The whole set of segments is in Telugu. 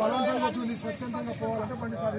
బలవంతంగా స్వచ్ఛందంగా పోవాలంటే బండి సార్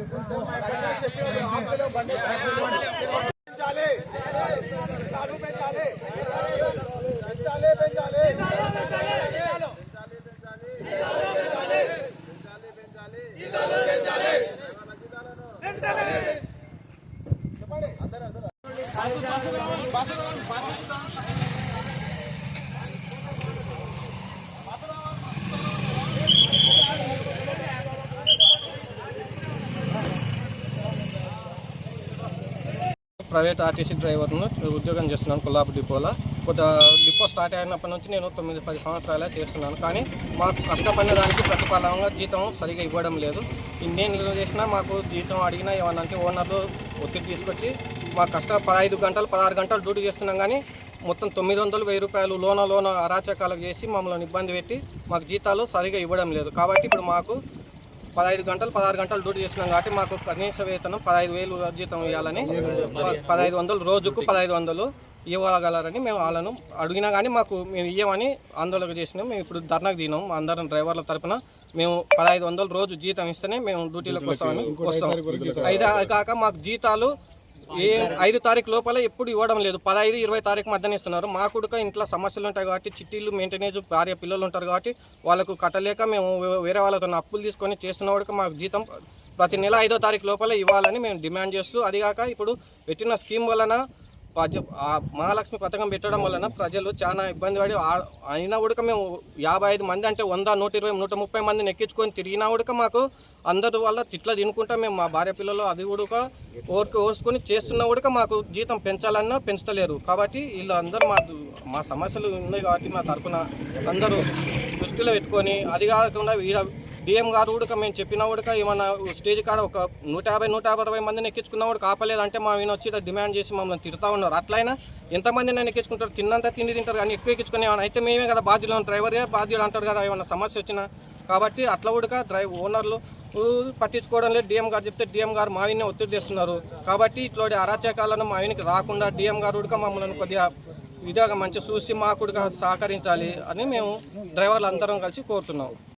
ప్రైవేట్ ఆర్టీసీ డ్రైవర్ను ఉద్యోగం చేస్తున్నాను కొల్లాపు డిపోలో. కొత్త డిపో స్టార్ట్ అయినప్పటి నుంచి నేను తొమ్మిది పది సంవత్సరాలే చేస్తున్నాను. కానీ మాకు కష్టపడిన దానికి ప్రతిఫలంగా జీతం సరిగా ఇవ్వడం లేదు. ఇన్నేళ్ళు చేసినా మాకు జీతం అడిగినా ఏమన్నా అంటే ఓనర్లు ఒత్తిడి తీసుకొచ్చి మా కష్ట పదహైదు గంటలు పదహారు గంటలు డ్యూటీ చేస్తున్నాం కానీ మొత్తం తొమ్మిది వందలు వెయ్యి రూపాయలు లోన లోన అరాచకాలకు చేసి మమ్మల్ని ఇబ్బంది పెట్టి మాకు జీతాలు సరిగా ఇవ్వడం లేదు. కాబట్టి ఇప్పుడు మాకు పదహైదు గంటలు పదహారు గంటలు డ్యూటీ చేస్తున్నాం కాబట్టి మాకు కనీస వేతనం పదహైదు వేలు జీతం ఇవ్వాలని పదహైదు వందలు రోజుకు పదహైదు వందలు ఇవ్వగలరని మేము వాళ్ళను అడిగినా కానీ మాకు మేము ఇవ్వమని ఆందోళన చేసినాం. మేము ఇప్పుడు ధర్నాకు దిగినాం. అందరం డ్రైవర్ల తరపున మేము పదహైదు వందలు రోజు జీతం ఇస్తేనే మేము డ్యూటీలోకి వస్తామని వస్తాం. అయితే కాక మాకు జీతాలు ఏ ఐదు తారీఖు లోపల ఎప్పుడు ఇవ్వడం లేదు. పదహైదు ఇరవై తారీఖు మధ్యన ఇస్తున్నారు. మా కుడుక ఇంట్లో సమస్యలు ఉంటాయి కాబట్టి చిట్టీలు మెయింటెనెన్స్ భార్య పిల్లలు ఉంటారు కాబట్టి వాళ్ళకు కట్టలేక మేము వేరే వాళ్ళతో అప్పులు తీసుకొని చేస్తున్న వాడికి మాకు జీతం ప్రతి నెల ఐదో తారీఖు లోపల ఇవ్వాలని మేము డిమాండ్ చేస్తూ అదిగాక ఇప్పుడు పెట్టిన స్కీమ్ వలన మహాలక్ష్మి పథకం పెట్టడం వలన ప్రజలు చాలా ఇబ్బంది పడి అయినా ఉడక మేము యాభై ఐదు మంది అంటే వంద నూట ఇరవై నూట ముప్పై మందిని ఎక్కించుకొని తిరిగినా ఉడక మాకు అందరి వల్ల తిట్ల తినుకుంటా మేము మా భార్య పిల్లలు అది ఉడక ఓర్కు ఓర్చుకొని చేస్తున్న ఉడక మాకు జీతం పెంచాలన్నా పెంచలేరు కాబట్టి వీళ్ళు అందరూ మా మా సమస్యలు ఉన్నాయి కాబట్టి మా తరఫున అందరూ దృష్టిలో పెట్టుకొని అది కాకుండా వీళ్ళ డిఎం గారు కూడా మేము చెప్పిన కూడా ఏమన్నా స్టేజ్ కాడ ఒక నూట యాభై నూట అరవై మందిని ఎక్కించుకున్నా కూడా కాపలేదంటే మా ఈయన వచ్చి డిమాండ్ చేసి మమ్మల్ని తిడతా ఉన్నారు. అట్లయినా ఎంతమంది నేను ఎక్కించుకుంటారు తిన్నంత తిండి తింటారు కానీ ఎక్కువ ఎక్కించుకుని అయితే మేమే కదా బాధ్యులు డ్రైవర్ గారు బాధ్యులు అంటారు కదా ఏమన్నా సమస్య వచ్చినా. కాబట్టి అట్లా కూడా డ్రైవ్ ఓనర్లు పట్టించుకోవడం లేదు. డిఎం గారు చెప్తే డిఎం గారు మా ఒత్తిడి చేస్తున్నారు. కాబట్టి ఇట్లాంటి అరాచకాలను మావినికి రాకుండా డిఎం గారు కూడా మమ్మల్ని కొద్దిగా ఇదిగా మంచి చూసి మాకు సహకరించాలి అని మేము డ్రైవర్లు అందరం కలిసి కోరుతున్నాం.